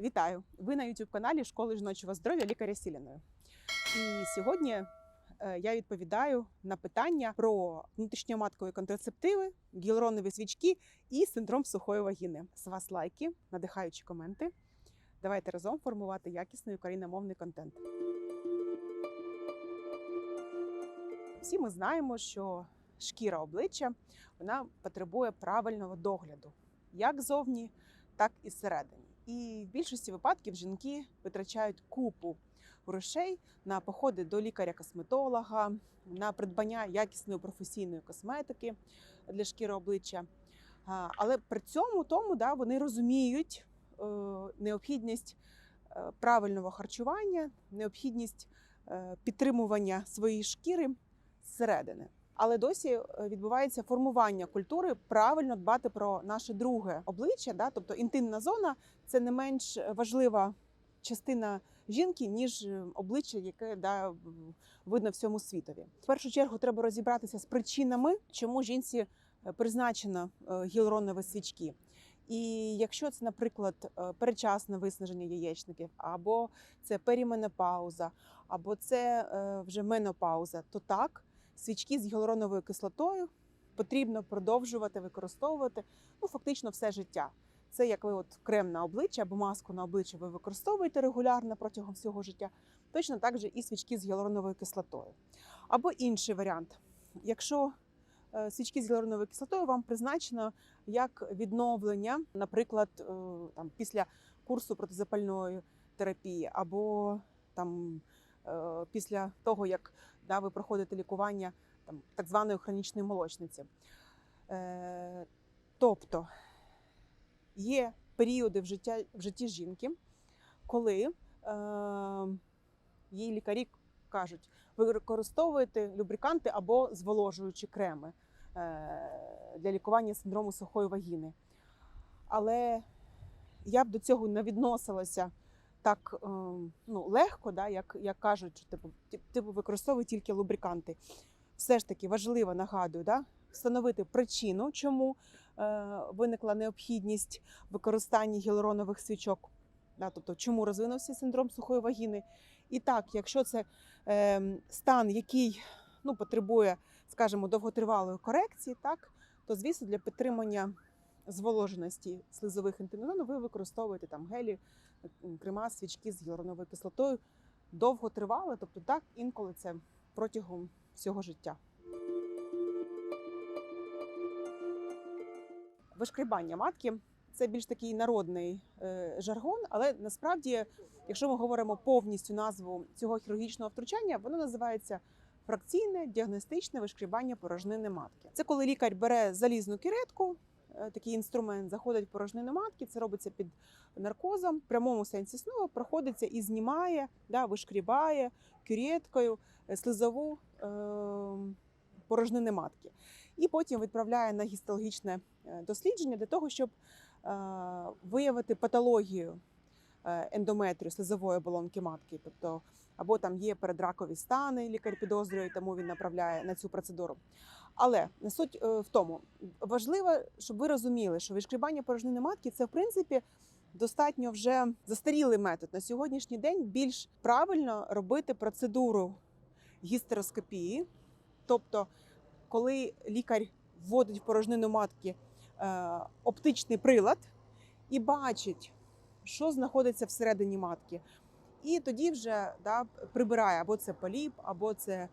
Вітаю! Ви на youtube каналі Школи жіночого здоров'я лікаря Сіляної. І сьогодні е, я відповідаю на питання про внутрішньоматкові контрацептиви, гіалуронові свічки і синдром сухої вагіни. З вас лайки, надихаючі коменти. Давайте разом формувати якісний україномовний контент. Всі ми знаємо, що шкіра обличчя вона потребує правильного догляду, як зовні, так і зсередині. І в більшості випадків жінки витрачають купу грошей на походи до лікаря-косметолога, на придбання якісної професійної косметики для шкіри обличчя. Але при цьому тому да, вони розуміють е, необхідність е, правильного харчування, необхідність е, підтримування своєї шкіри зсередини. Але досі е, відбувається формування культури правильно дбати про наше друге обличчя, да? тобто інтимна зона це не менш важлива частина жінки, ніж е, обличчя, яке да, видно всьому світові. В першу чергу треба розібратися з причинами, чому жінці е, призначено гіалуронові свічки. І якщо це, наприклад, е, передчасне виснаження яєчників, або це періменопауза, або це вже менопауза, то так свічки з гіалуроновою кислотою потрібно продовжувати використовувати ну, фактично все життя. Це як ви от крем на обличчя або маску на обличчя ви використовуєте регулярно протягом всього життя. Точно так же і свічки з гіалуроновою кислотою. Або інший варіант. Якщо е, свічки з гіалуроновою кислотою вам призначено як відновлення, наприклад, е, там, після курсу протизапальної терапії, або там, е, після того, як да, ви проходите лікування там, так званої хронічної молочниці. Е, тобто є періоди в, життя, в житті жінки, коли е, їй лікарі кажуть, ви використовуєте любриканти або зволожуючі креми е, для лікування синдрому сухої вагіни. Але я б до цього не відносилася так е, ну, легко, да, як, як кажуть, типу, типу використовуй тільки лубриканти. Все ж таки важливо, нагадую, да, встановити причину, чому е, виникла необхідність використання гіалуронових свічок. Да, тобто, чому розвинувся синдром сухої вагіни. І так, якщо це е, стан, який ну, потребує, скажімо, довготривалої корекції, так, то звісно для підтримання зволоженості слизових інтимнозон ви використовуєте там гелі, крема, свічки з гіалуроновою кислотою довго тривали, тобто так, інколи це протягом всього життя. Вишкрібання матки це більш такий народний е, жаргон, але насправді, якщо ми говоримо повністю назву цього хірургічного втручання, воно називається фракційне діагностичне вишкрібання порожнини матки. Це коли лікар бере залізну кіретку, такий інструмент, заходить в порожнину матки, це робиться під наркозом, в прямому сенсі слова проходиться і знімає, да, вишкрібає кюреткою е, слизову е, порожнини матки. І потім відправляє на гістологічне е, дослідження для того, щоб е, виявити патологію е, ендометрію слизової оболонки матки. Тобто, або там є передракові стани, лікар підозрює, тому він направляє на цю процедуру. Але не суть е, в тому, важливо, щоб ви розуміли, що відшкрібання порожнини матки це в принципі достатньо вже застарілий метод. На сьогоднішній день більш правильно робити процедуру гістероскопії, тобто, коли лікар вводить в порожнину матки е, оптичний прилад і бачить, що знаходиться всередині матки. І тоді вже да, прибирає або це поліп, або це е,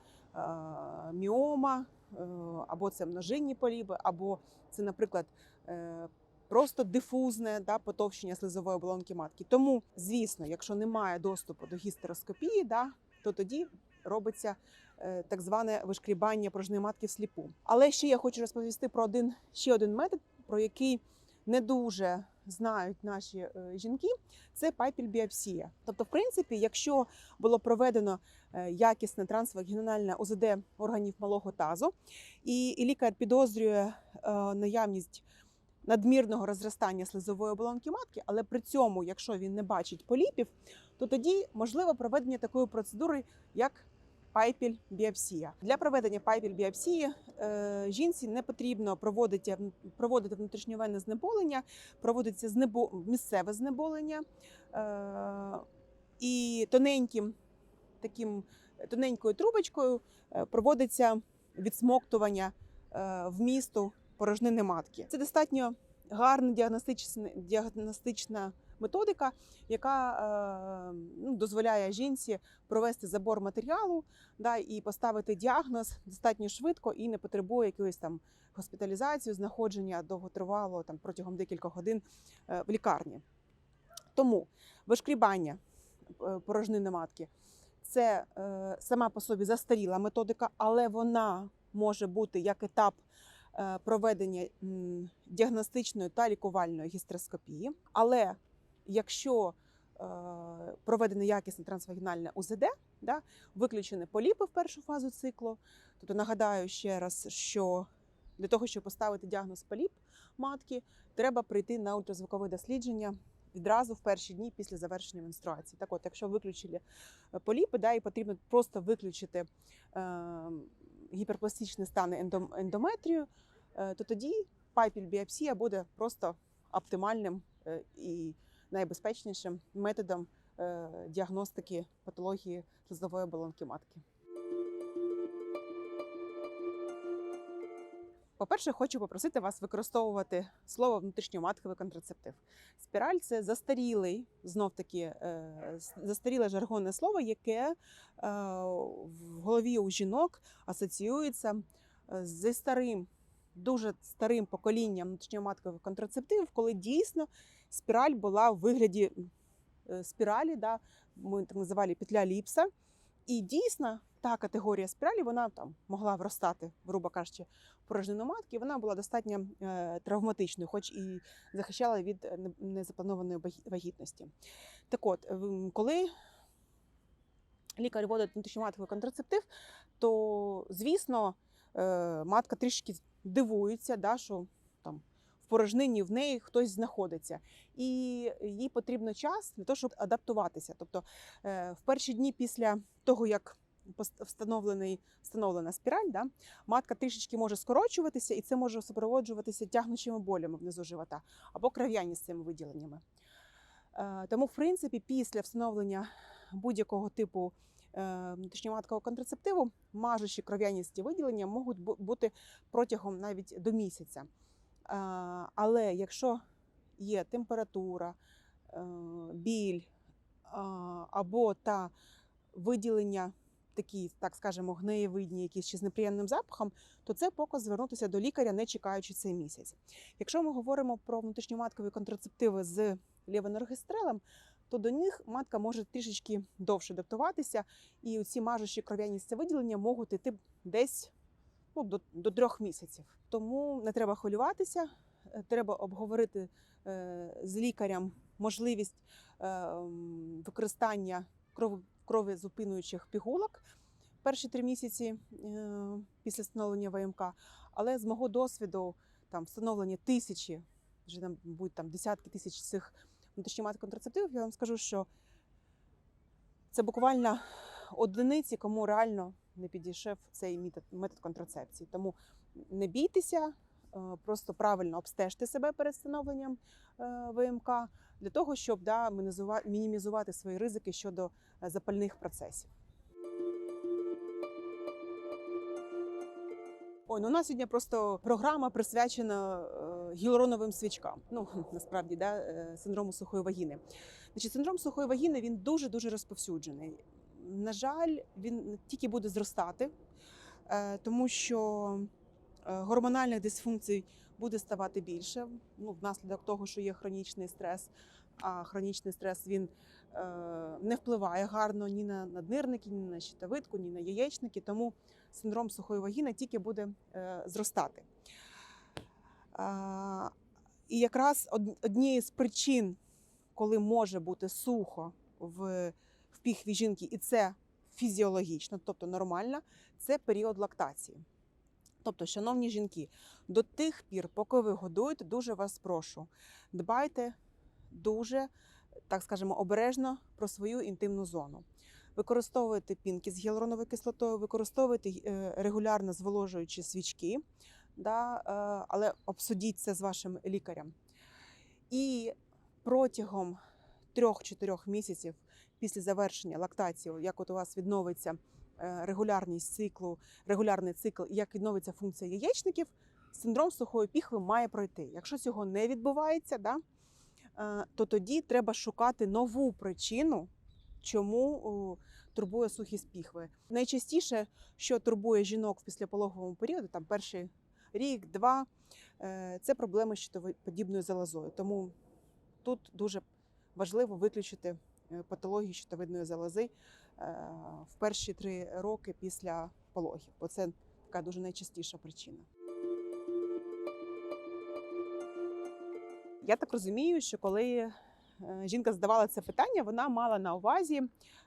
міома, е, або це множинні поліпи, або це, наприклад, е, просто дифузне да, потовщення слизової оболонки матки. Тому, звісно, якщо немає доступу до гістероскопії, да, то тоді робиться е, так зване вишкрібання порожньої матки всліпу. Але ще я хочу розповісти про один ще один метод, про який не дуже знають наші е, жінки. Це папіль-біопсія. Тобто, в принципі, якщо було проведено е, якісне трансвагінальне ОЗД органів малого тазу, і, і лікар підозрює е, наявність надмірного розростання слизової оболонки матки, але при цьому, якщо він не бачить поліпів, то тоді можливо проведення такої процедури, як пайпіль біопсія. Для проведення пайпіль біопсії е, жінці не потрібно проводити, проводити внутрішньовенне знеболення, проводиться знебо, місцеве знеболення е, і тоненьким таким тоненькою трубочкою е, проводиться відсмоктування е, вмісту порожнини матки. Це достатньо гарна діагностична, діагностична методика, яка дозволяє жінці провести забор матеріалу да, і поставити діагноз достатньо швидко і не потребує якоїсь там госпіталізації, знаходження довготривалого там протягом декількох годин е, в лікарні. Тому вишкрібання е, порожнини матки це е, сама по собі застаріла методика, але вона може бути як етап проведення діагностичної та лікувальної гістероскопії. Але якщо е, проведене якісне трансвагінальне УЗД, да, виключені поліпи в першу фазу циклу. Тобто нагадаю ще раз, що для того, щоб поставити діагноз поліп матки, треба прийти на ультразвукове дослідження відразу в перші дні після завершення менструації. Так от, якщо виключили е, поліпи, да, і потрібно просто виключити е, гіперпластичні стани ендом- ендометрію, е, то тоді пайпіль-біопсія буде просто оптимальним е, і найбезпечнішим методом е, діагностики патології слизової оболонки матки. По-перше, хочу попросити вас використовувати слово внутрішньоматковий контрацептив. Спіраль це застарілий, знов таки е, застаріле жаргонне слово, яке е, в голові у жінок асоціюється зі старим, дуже старим поколінням внутрішньоматкових контрацептивів, коли дійсно спіраль була в вигляді е, спіралі, да, ми так називали петля ліпса. І дійсно та категорія спіралі вона там могла вростати, грубо кажучи, порожнину матки. Вона була достатньо е, травматичною, хоч і захищала від е, незапланованої вагітності. Так от, коли лікар вводить внутрішньоматковий контрацептив, то звісно матка трішки дивується, да, що порожнині в неї хтось знаходиться, і їй потрібно час для того, щоб адаптуватися. Тобто е, в перші дні після того, як встановлений встановлена спіраль, да, матка трішечки може скорочуватися, і це може супроводжуватися тягнучими болями внизу живота або кров'яністими виділеннями. Е, Тому, в принципі, після встановлення будь-якого типу е, внутрішньоматкового контрацептиву мажучі кров'яністі виділення можуть бути протягом навіть до місяця. Але якщо є температура, е, біль або та виділення такі, так скажемо, гнеєвидні, якісь чи з неприємним запахом, то це показ звернутися до лікаря, не чекаючи цей місяць. Якщо ми говоримо про внутрішньоматкові контрацептиви з лівоноргестрелем, то до них матка може трішечки довше адаптуватися, і ці мажучі кров'яністі виділення можуть йти десь ну, до, до трьох місяців. Тому не треба хвилюватися, е, треба обговорити е, з лікарем можливість е, використання кров, кровозупинуючих пігулок перші три місяці після встановлення ВМК. Але з мого досвіду там встановлення тисячі, вже там будуть там десятки тисяч цих внутрішньоматних контрацептивів, я вам скажу, що це буквально одиниці, кому реально не підійшов цей метод, контрацепції. Тому не бійтеся, е, просто правильно обстежте себе перед встановленням е, ВМК для того, щоб да, мінімізувати свої ризики щодо е, запальних процесів. Ой, ну у нас сьогодні просто програма присвячена гіалуроновим свічкам. Ну насправді, да, синдрому сухої вагіни. Значить, синдром сухої вагіни він дуже дуже розповсюджений. На жаль, він тільки буде зростати, е, тому що е, гормональних дисфункцій буде ставати більше. Ну, внаслідок того, що є хронічний стрес. А хронічний стрес він е, не впливає гарно ні на наднирники, ні на щитовидку, ні на яєчники. Тому синдром сухої вагіни тільки буде е, зростати. А, і якраз однією з причин, коли може бути сухо в піхві жінки, і це фізіологічно, тобто нормально, це період лактації. Тобто, шановні жінки, до тих пір, поки ви годуєте, дуже вас прошу, дбайте дуже, так скажемо, обережно про свою інтимну зону. Використовуйте пінки з гіалуроновою кислотою, використовуйте е, регулярно зволожуючі свічки, да, е, але обсудіть це з вашим лікарем. І протягом 3-4 місяців після завершення лактації, як от у вас відновиться е, регулярність циклу, регулярний цикл, як відновиться функція яєчників, синдром сухої піхви має пройти. Якщо цього не відбувається, да, е, то тоді треба шукати нову причину, чому турбує сухість піхви. Найчастіше, що турбує жінок в післяпологовому періоді, там перший рік, два, е, це проблеми з щитоподібною залозою. Тому тут дуже важливо виключити е, патологію щитовидної залози е, в перші три роки після пологів, бо це така дуже найчастіша причина. Я так розумію, що коли е, жінка задавала це питання, вона мала на увазі,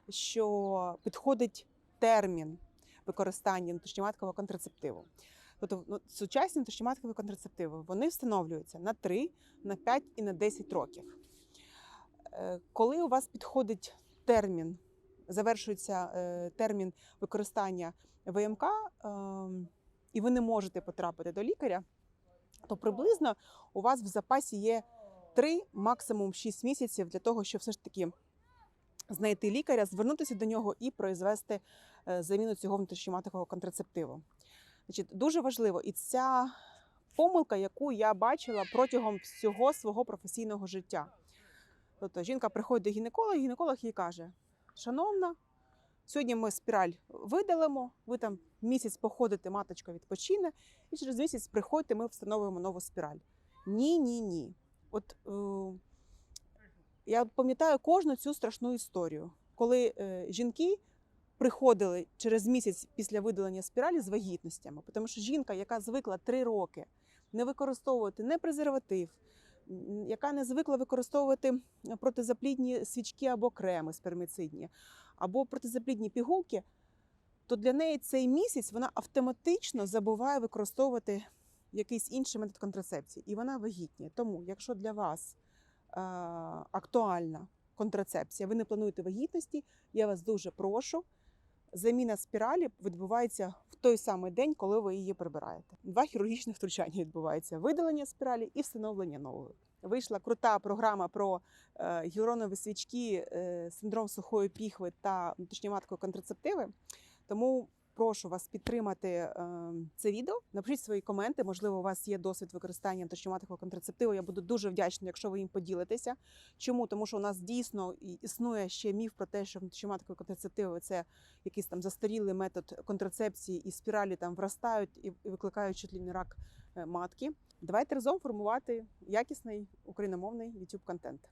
що підходить термін використання внутрішньоматкового контрацептиву. Тобто ну, сучасні внутрішньоматкові контрацептиви вони встановлюються на 3, на 5 і на 10 років. Е, Коли у вас підходить термін, завершується е, термін використання ВМК, ем, і ви не можете потрапити до лікаря, то приблизно у вас в запасі є 3, максимум 6 місяців для того, щоб все ж таки знайти лікаря, звернутися до нього і произвести е, заміну цього внутрішньоматкового контрацептиву. Значить, дуже важливо, і ця помилка, яку я бачила протягом всього свого професійного життя. Тобто жінка приходить до гінеколога, гінеколог їй каже: Шановна, сьогодні ми спіраль видалимо, ви там місяць походите, маточка відпочине, і через місяць приходьте, ми встановимо нову спіраль. Ні, ні, ні. От е, я пам'ятаю кожну цю страшну історію, коли е, жінки приходили через місяць після видалення спіралі з вагітностями, тому що жінка, яка звикла три роки не використовувати не презерватив, яка не звикла використовувати протизаплідні свічки або креми сперміцидні, або протизаплідні пігулки, то для неї цей місяць вона автоматично забуває використовувати якийсь інший метод контрацепції, і вона вагітніє. Тому, якщо для вас е, актуальна контрацепція, ви не плануєте вагітності, я вас дуже прошу. Заміна спіралі відбувається в той самий день, коли ви її прибираєте. Два хірургічних втручання відбуваються: видалення спіралі і встановлення нової. Вийшла крута програма про гіронові свічки, е, синдром сухої піхви та внутрішньоматкові контрацептиви. Тому прошу вас підтримати е, це відео. Напишіть свої коменти. Можливо, у вас є досвід використання внутрішньоматкового контрацептиву. Я буду дуже вдячна, якщо ви їм поділитеся. Чому? Тому що у нас дійсно існує ще міф про те, що внутрішньоматкові контрацептиви це якийсь там застарілий метод контрацепції, і спіралі там вростають і викликають не рак е, матки. Давайте разом формувати якісний україномовний youtube контент.